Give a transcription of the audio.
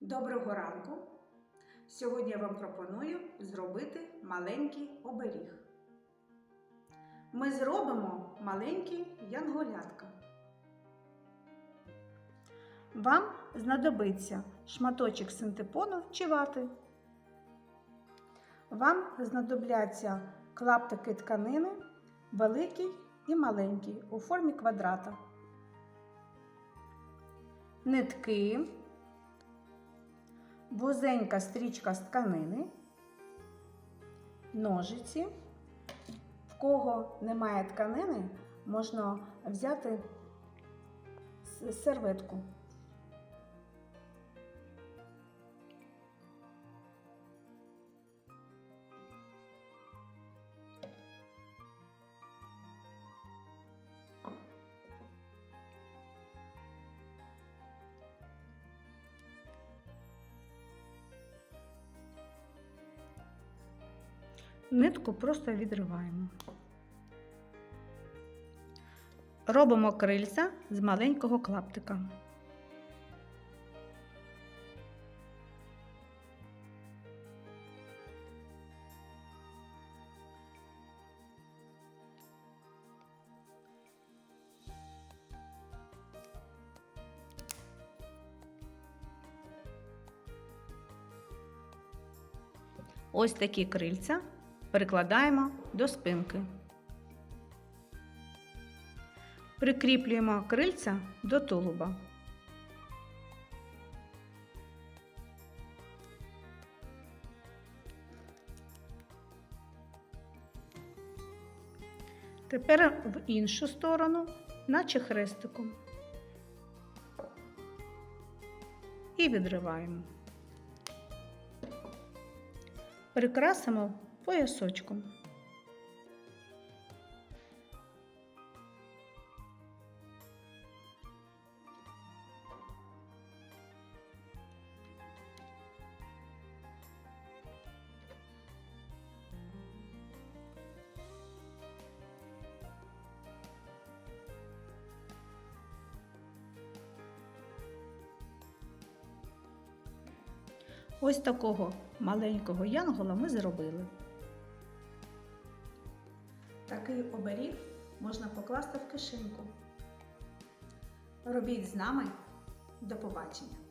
Доброго ранку! Сьогодні я вам пропоную зробити маленький оберіг. Ми зробимо маленькі янголятка. Вам знадобиться шматочок синтепону чи вати. Вам знадобляться клаптики тканини, великий і маленький у формі квадрата, нитки вузенька стрічка з тканини, ножиці. В кого немає тканини, можна взяти серветку. Нитку просто відриваємо. Робимо крильця з маленького клаптика. Ось такі крильця перекладаємо до спинки. Прикріплюємо крильця до тулуба. Тепер в іншу сторону, наче хрестиком. І відриваємо. Прикрасимо поясочком. Ось такого маленького янгола ми зробили. Такий оберіг можна покласти в кишеньку. Робіть з нами. До побачення!